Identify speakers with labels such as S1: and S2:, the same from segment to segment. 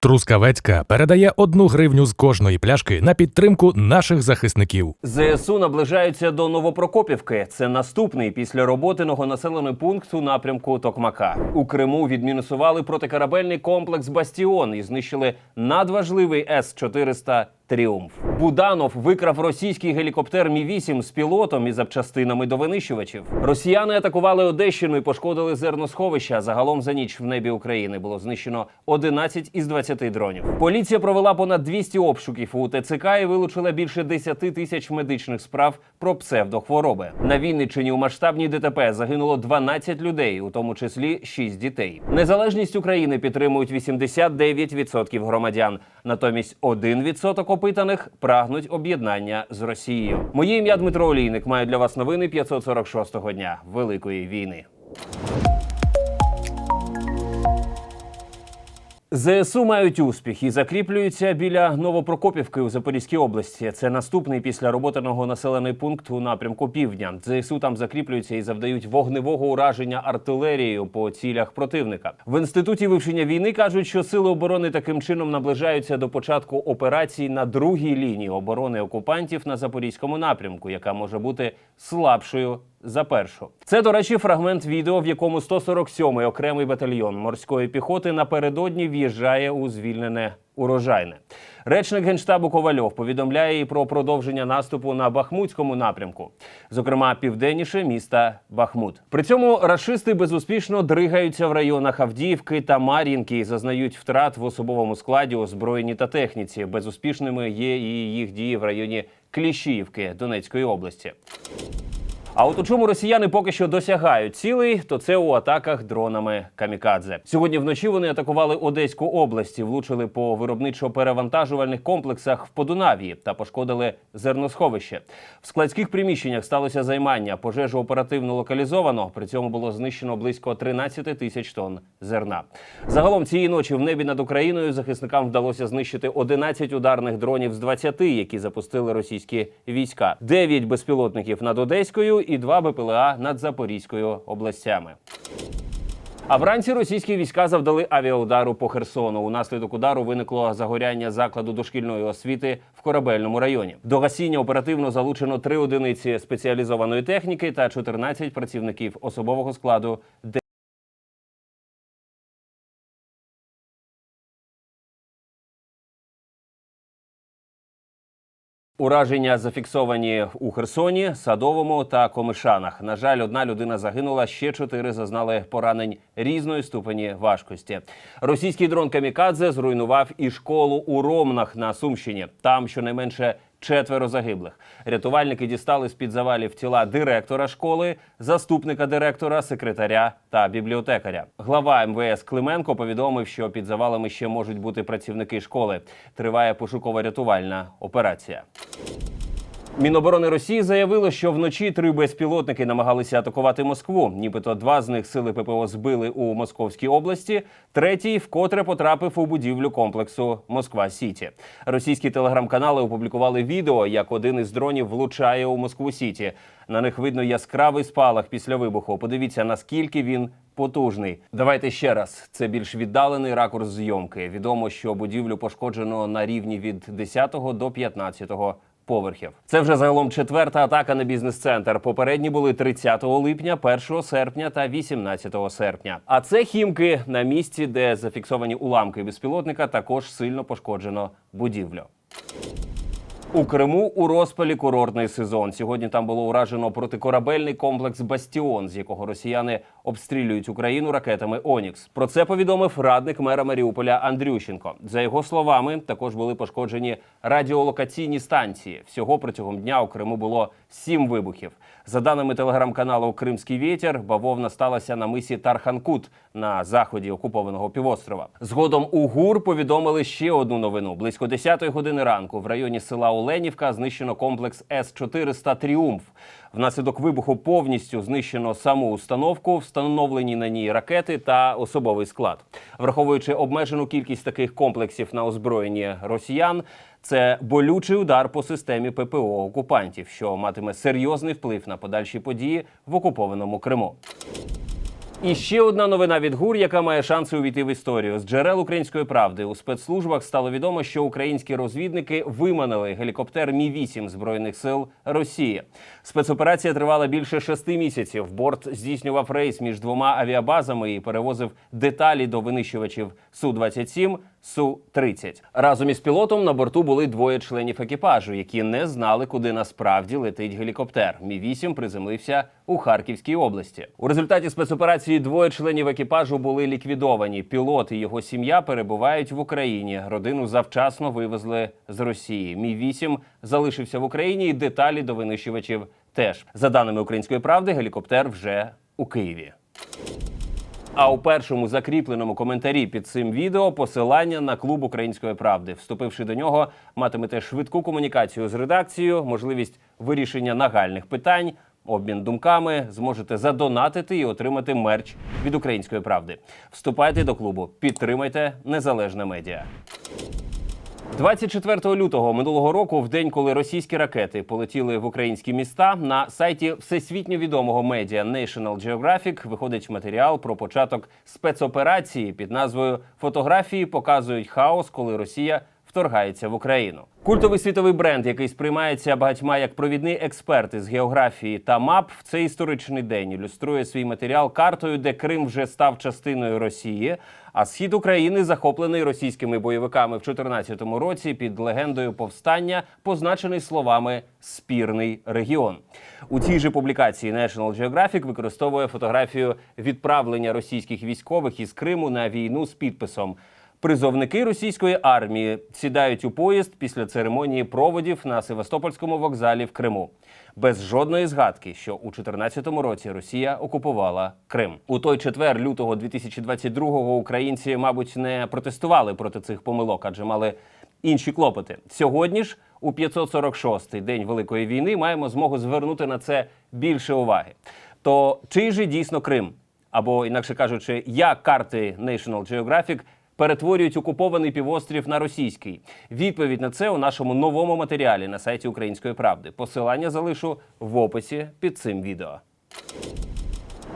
S1: Трускавецька передає одну гривню з кожної пляшки на підтримку наших захисників.
S2: ЗСУ наближаються до Новопрокопівки. Це наступний після роботиного населений пункт у напрямку Токмака. У Криму відмінусували протикорабельний комплекс Бастіон і знищили надважливий С-400 Тріумф. Буданов викрав російський гелікоптер Мі 8 з пілотом і запчастинами до винищувачів. Росіяни атакували Одещину і пошкодили зерносховища. Загалом за ніч в небі України було знищено 11 із 20 дронів. Поліція провела понад 200 обшуків у ТЦК і вилучила більше 10 тисяч медичних справ про псевдохвороби. На Вінниччині у масштабній ДТП загинуло 12 людей, у тому числі 6 дітей. Незалежність України підтримують 89% громадян. Натомість 1% опитаних прагнуть об'єднання з Росією. Моє ім'я Дмитро Олійник. Маю для вас новини 546-го дня Великої війни. ЗСУ мають успіх і закріплюються біля Новопрокопівки у Запорізькій області. Це наступний після роботаного населений пункт у напрямку півдня. ЗСУ там закріплюються і завдають вогневого ураження артилерією по цілях противника. В інституті вивчення війни кажуть, що сили оборони таким чином наближаються до початку операцій на другій лінії оборони окупантів на запорізькому напрямку, яка може бути слабшою за першу. Це, до речі, фрагмент відео, в якому 147-й окремий батальйон морської піхоти напередодні в'їжджає у звільнене урожайне. Речник генштабу Ковальов повідомляє і про продовження наступу на Бахмутському напрямку, зокрема південніше міста Бахмут. При цьому рашисти безуспішно дригаються в районах Авдіївки та Мар'їнки і зазнають втрат в особовому складі, озброєнні та техніці. Безуспішними є і їх дії в районі Кліщіївки Донецької області. А от у чому росіяни поки що досягають цілей, то це у атаках дронами камікадзе. Сьогодні вночі вони атакували Одеську область, влучили по виробничо-перевантажувальних комплексах в Подунавії та пошкодили зерносховище. В складських приміщеннях сталося займання. Пожежу оперативно локалізовано. При цьому було знищено близько 13 тисяч тонн зерна. Загалом цієї ночі в небі над Україною захисникам вдалося знищити 11 ударних дронів з 20, які запустили російські війська, 9 безпілотників над Одеською і два БПЛА над Запорізькою областями. А вранці російські війська завдали авіаудару по Херсону. Унаслідок удару виникло загоряння закладу дошкільної освіти в корабельному районі. До гасіння оперативно залучено три одиниці спеціалізованої техніки та 14 працівників особового складу. Ураження зафіксовані у Херсоні, Садовому та Комишанах. На жаль, одна людина загинула, ще чотири зазнали поранень різної ступені важкості. Російський дрон Камікадзе зруйнував і школу у Ромнах на Сумщині. Там щонайменше четверо загиблих. Рятувальники дістали з під завалів тіла директора школи, заступника директора, секретаря та бібліотекаря. Глава МВС Клименко повідомив, що під завалами ще можуть бути працівники школи. Триває пошуково-рятувальна операція. Міноборони Росії заявило, що вночі три безпілотники намагалися атакувати Москву. Нібито два з них сили ППО збили у Московській області. Третій вкотре потрапив у будівлю комплексу Москва Сіті. Російські телеграм-канали опублікували відео, як один із дронів влучає у Москву Сіті. На них видно яскравий спалах після вибуху. Подивіться, наскільки він потужний. Давайте ще раз. Це більш віддалений ракурс зйомки. Відомо, що будівлю пошкоджено на рівні від 10 до 15 поверхів. Це вже загалом четверта атака на бізнес-центр. Попередні були 30 липня, 1 серпня та 18 серпня. А це хімки на місці, де зафіксовані уламки безпілотника, також сильно пошкоджено будівлю. У Криму у розпалі курортний сезон. Сьогодні там було уражено протикорабельний комплекс Бастіон, з якого росіяни обстрілюють Україну ракетами Онікс. Про це повідомив радник мера Маріуполя Андрющенко. За його словами, також були пошкоджені радіолокаційні станції. Всього протягом дня у Криму було сім вибухів. За даними телеграм-каналу Кримський вітер, бавовна сталася на мисі Тарханкут на заході окупованого півострова. Згодом у ГУР повідомили ще одну новину. Близько 10-ї години ранку в районі села Оленівка знищено комплекс С-400 Тріумф. Внаслідок вибуху повністю знищено саму установку, встановлені на ній ракети та особовий склад. Враховуючи обмежену кількість таких комплексів на озброєнні росіян, це болючий удар по системі ППО окупантів, що матиме серйозний вплив на подальші події в окупованому Криму. І ще одна новина від ГУР, яка має шанси увійти в історію. З джерел української правди у спецслужбах стало відомо, що українські розвідники виманили гелікоптер Мі 8 збройних сил Росії. Спецоперація тривала більше шести місяців. Борт здійснював рейс між двома авіабазами і перевозив деталі до винищувачів су 27 су 30 Разом із пілотом на борту були двоє членів екіпажу, які не знали, куди насправді летить гелікоптер. Мі 8 приземлився у Харківській області. У результаті спецоперації двоє членів екіпажу були ліквідовані. Пілот і його сім'я перебувають в Україні. Родину завчасно вивезли з Росії. Мі 8 залишився в Україні, і деталі до винищувачів теж за даними української правди. Гелікоптер вже у Києві. А у першому закріпленому коментарі під цим відео посилання на клуб української правди. Вступивши до нього, матимете швидку комунікацію з редакцією, можливість вирішення нагальних питань, обмін думками, зможете задонатити і отримати мерч від української правди. Вступайте до клубу, підтримайте незалежне медіа. 24 лютого минулого року, в день, коли російські ракети полетіли в українські міста, на сайті всесвітньо відомого медіа National Geographic виходить матеріал про початок спецоперації під назвою Фотографії показують хаос, коли Росія вторгається в Україну. Культовий світовий бренд, який сприймається багатьма як провідний експерт із географії та мап, в цей історичний день ілюструє свій матеріал картою, де Крим вже став частиною Росії, а схід України захоплений російськими бойовиками в 2014 році під легендою повстання, позначений словами спірний регіон. У цій же публікації National Geographic використовує фотографію відправлення російських військових із Криму на війну з підписом. Призовники російської армії сідають у поїзд після церемонії проводів на Севастопольському вокзалі в Криму. Без жодної згадки, що у 2014 році Росія окупувала Крим. У той четвер лютого 2022-го українці, мабуть, не протестували проти цих помилок, адже мали інші клопоти. Сьогодні ж, у 546-й день Великої війни, маємо змогу звернути на це більше уваги. То чий же дійсно Крим? Або інакше кажучи, як карти National Geographic перетворюють окупований півострів на російський. Відповідь на це у нашому новому матеріалі на сайті Української правди. Посилання залишу в описі під цим відео.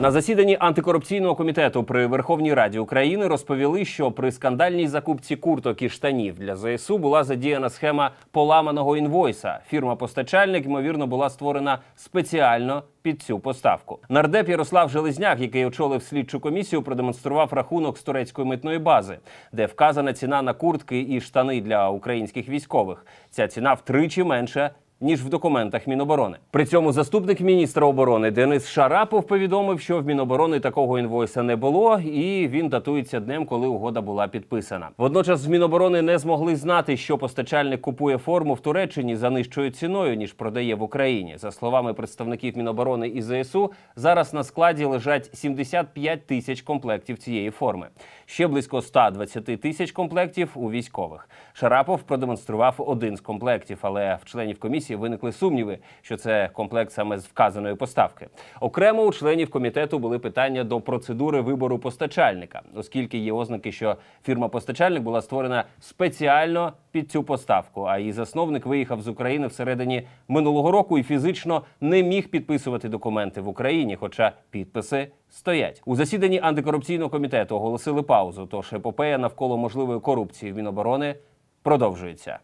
S2: На засіданні антикорупційного комітету при Верховній Раді України розповіли, що при скандальній закупці курток і штанів для ЗСУ була задіяна схема поламаного інвойса. Фірма-постачальник, ймовірно, була створена спеціально під цю поставку. Нардеп Ярослав Железняк, який очолив слідчу комісію, продемонстрував рахунок з турецької митної бази, де вказана ціна на куртки і штани для українських військових. Ця ціна втричі менша ніж в документах Міноборони. При цьому заступник міністра оборони Денис Шарапов повідомив, що в Міноборони такого інвойса не було, і він датується днем, коли угода була підписана. Водночас з Міноборони не змогли знати, що постачальник купує форму в Туреччині за нижчою ціною ніж продає в Україні. За словами представників Міноборони і ЗСУ, зараз на складі лежать 75 тисяч комплектів цієї форми. Ще близько 120 тисяч комплектів у військових. Шарапов продемонстрував один з комплектів, але в членів комісії виникли сумніви, що це комплект саме з вказаної поставки. Окремо у членів комітету були питання до процедури вибору постачальника, оскільки є ознаки, що фірма-постачальник була створена спеціально під цю поставку. А її засновник виїхав з України всередині минулого року і фізично не міг підписувати документи в Україні, хоча підписи стоять у засіданні антикорупційного комітету. Оголосили паузу. Тож епопея навколо можливої корупції в Міноборони продовжується.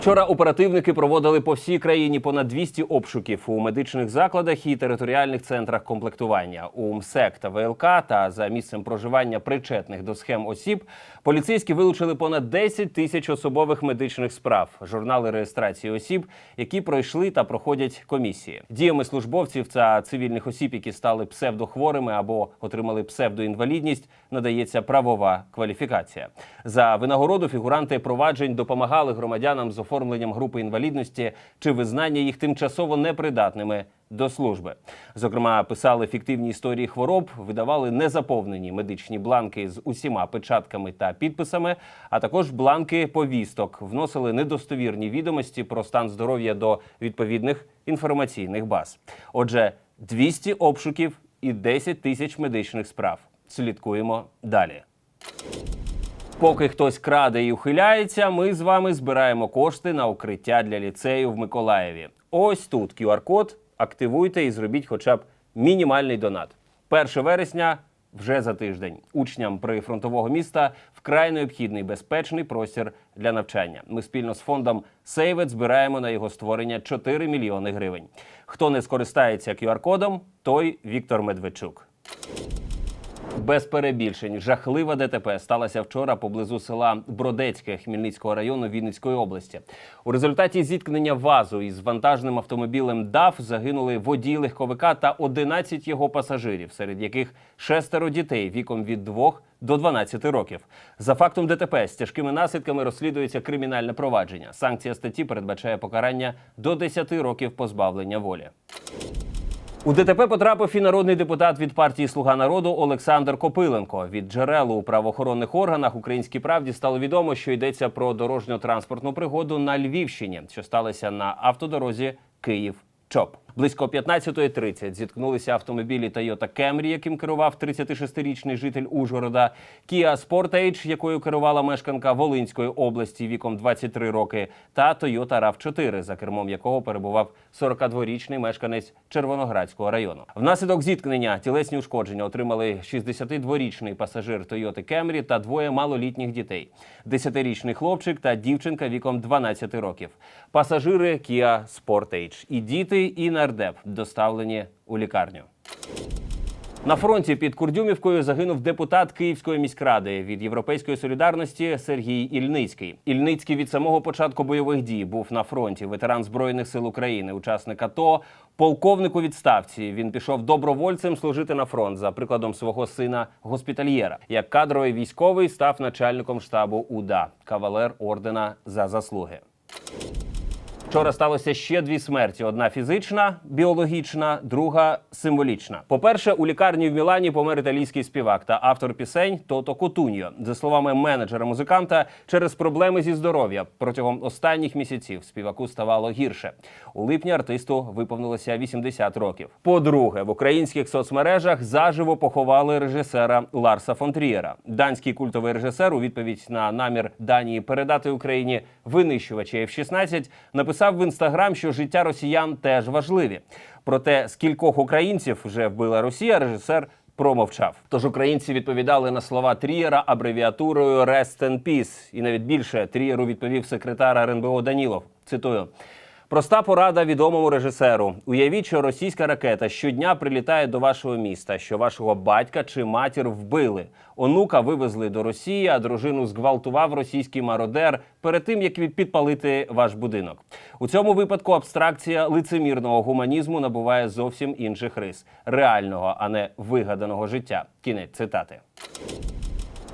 S2: Вчора оперативники проводили по всій країні понад 200 обшуків у медичних закладах і територіальних центрах комплектування у МСЕК та ВЛК та за місцем проживання причетних до схем осіб. Поліцейські вилучили понад 10 тисяч особових медичних справ, журнали реєстрації осіб, які пройшли та проходять комісії. Діями службовців та цивільних осіб, які стали псевдохворими або отримали псевдоінвалідність, надається правова кваліфікація. За винагороду фігуранти проваджень допомагали громадянам з оформленням групи інвалідності чи визнання їх тимчасово непридатними до служби. Зокрема, писали фіктивні історії хвороб, видавали незаповнені медичні бланки з усіма печатками та підписами, а також бланки повісток, вносили недостовірні відомості про стан здоров'я до відповідних інформаційних баз. Отже, 200 обшуків і 10 тисяч медичних справ. Слідкуємо далі. Поки хтось краде і ухиляється, ми з вами збираємо кошти на укриття для ліцею в Миколаєві. Ось тут QR-код. Активуйте і зробіть хоча б мінімальний донат. 1 вересня вже за тиждень. Учням прифронтового міста вкрай необхідний безпечний простір для навчання. Ми спільно з фондом Сейвет збираємо на його створення 4 мільйони гривень. Хто не скористається QR-кодом, той Віктор Медведчук. Без перебільшень жахлива ДТП сталася вчора поблизу села Бродецьке Хмельницького району Вінницької області. У результаті зіткнення вазу із вантажним автомобілем ДАФ загинули водій легковика та 11 його пасажирів, серед яких шестеро дітей віком від 2 до 12 років. За фактом ДТП з тяжкими наслідками розслідується кримінальне провадження. Санкція статті передбачає покарання до 10 років позбавлення волі. У ДТП потрапив і народний депутат від партії Слуга народу Олександр Копиленко. Від джерел у правоохоронних органах Українській правді стало відомо, що йдеться про дорожньо-транспортну пригоду на Львівщині, що сталося на автодорозі Київ. Близько 15.30 зіткнулися автомобілі Toyota Camry, яким керував 36-річний житель Ужгорода, Kia Sportage, якою керувала мешканка Волинської області віком 23 роки, та Toyota RAV4, за кермом якого перебував 42-річний мешканець Червоноградського району. Внаслідок зіткнення тілесні ушкодження отримали 62-річний пасажир Toyota Camry та двоє малолітніх дітей: 10-річний хлопчик та дівчинка віком 12 років. Пасажири Kia Sportage і діти, і нардеп доставлені у лікарню. На фронті під Курдюмівкою загинув депутат Київської міськради від Європейської солідарності Сергій Ільницький. Ільницький від самого початку бойових дій був на фронті. Ветеран збройних сил України, учасник АТО, полковник у відставці. Він пішов добровольцем служити на фронт за прикладом свого сина госпітальєра. Як кадровий військовий став начальником штабу УДА, кавалер ордена за заслуги. Вчора сталося ще дві смерті: одна фізична, біологічна, друга символічна. По-перше, у лікарні в Мілані помер італійський співак та автор пісень Тото Котуньо. За словами менеджера музиканта, через проблеми зі здоров'я протягом останніх місяців співаку ставало гірше. У липні артисту виповнилося 80 років. По-друге, в українських соцмережах заживо поховали режисера Ларса фон Трієра. Данський культовий режисер у відповідь на намір Данії передати Україні винищувачі F-16 написав в інстаграм, що життя росіян теж важливі. Проте скількох українців вже вбила Росія, режисер промовчав. Тож українці відповідали на слова Трієра абревіатурою «Rest in Peace». І навіть більше Трієру відповів секретар РНБО Данілов. Цитую. Проста порада відомому режисеру. Уявіть, що російська ракета щодня прилітає до вашого міста, що вашого батька чи матір вбили. Онука вивезли до Росії, а дружину зґвалтував російський мародер перед тим, як підпалити ваш будинок. У цьому випадку абстракція лицемірного гуманізму набуває зовсім інших рис реального, а не вигаданого життя. Кінець цитати.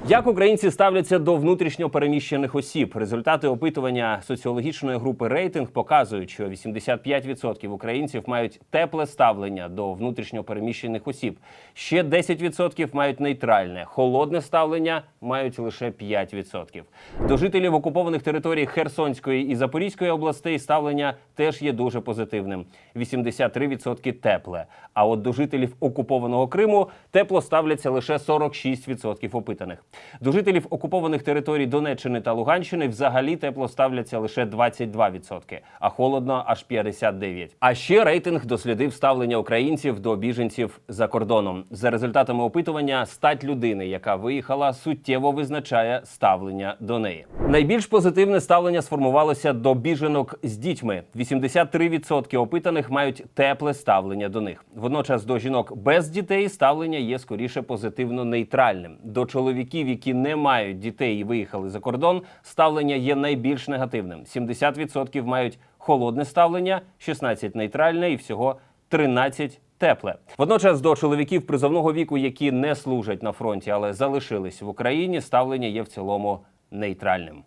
S2: Як українці ставляться до внутрішньо переміщених осіб? Результати опитування соціологічної групи рейтинг показують, що 85% українців мають тепле ставлення до внутрішньо переміщених осіб. Ще 10% мають нейтральне, холодне ставлення мають лише 5%. До жителів окупованих територій Херсонської і Запорізької областей ставлення теж є дуже позитивним. 83% тепле. А от до жителів окупованого Криму тепло ставляться лише 46% опитаних. До жителів окупованих територій Донеччини та Луганщини взагалі тепло ставляться лише 22%, а холодно аж 59%. А ще рейтинг дослідив ставлення українців до біженців за кордоном. За результатами опитування, стать людини, яка виїхала, суттєво визначає ставлення до неї. Найбільш позитивне ставлення сформувалося до біженок з дітьми. 83% опитаних мають тепле ставлення до них. Водночас до жінок без дітей ставлення є скоріше позитивно нейтральним. До чоловіків, які не мають дітей і виїхали за кордон, ставлення є найбільш негативним. 70% мають холодне ставлення, 16% нейтральне і всього 13% Тепле водночас до чоловіків призовного віку, які не служать на фронті, але залишились в Україні, ставлення є в цілому нейтральним.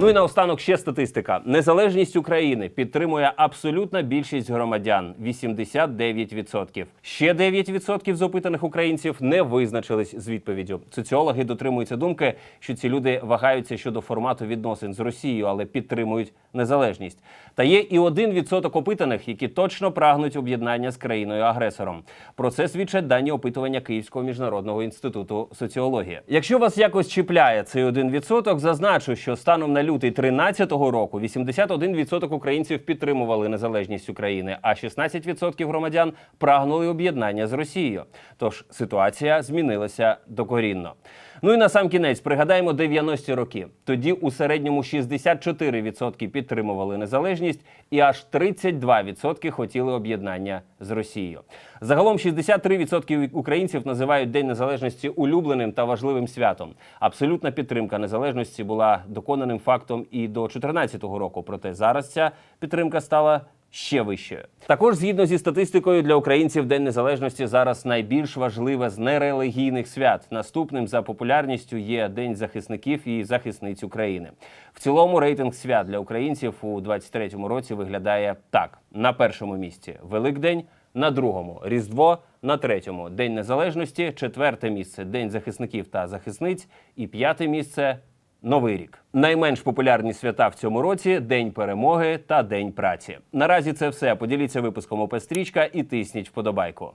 S2: Ну і наостанок ще статистика. Незалежність України підтримує абсолютна більшість громадян 89%. Ще 9% з опитаних українців не визначились з відповіддю. Соціологи дотримуються думки, що ці люди вагаються щодо формату відносин з Росією, але підтримують незалежність. Та є і 1% опитаних, які точно прагнуть об'єднання з країною-агресором. Про це свідчать дані опитування Київського міжнародного інституту соціології. Якщо вас якось чіпляє цей 1%, зазначу, що станом на лютий 13-го року 81% українців підтримували незалежність України, а 16% громадян прагнули об'єднання з Росією. Тож ситуація змінилася докорінно. Ну і на сам кінець пригадаємо 90-ті роки. Тоді у середньому 64% підтримували незалежність, і аж 32% хотіли об'єднання з Росією. Загалом 63% українців називають День Незалежності улюбленим та важливим святом. Абсолютна підтримка незалежності була доконаним фактом і до 2014 року. Проте зараз ця підтримка стала ще вищою. Також згідно зі статистикою для українців День Незалежності зараз найбільш важливе з нерелігійних свят. Наступним за популярністю є День захисників і захисниць України. В цілому рейтинг свят для українців у 2023 році виглядає так: на першому місці Великдень. На другому Різдво, на третьому День Незалежності, четверте місце День захисників та захисниць, і п'яте місце Новий рік. Найменш популярні свята в цьому році День перемоги та День праці. Наразі це все. Поділіться випуском ОП Стрічка і тисніть вподобайку.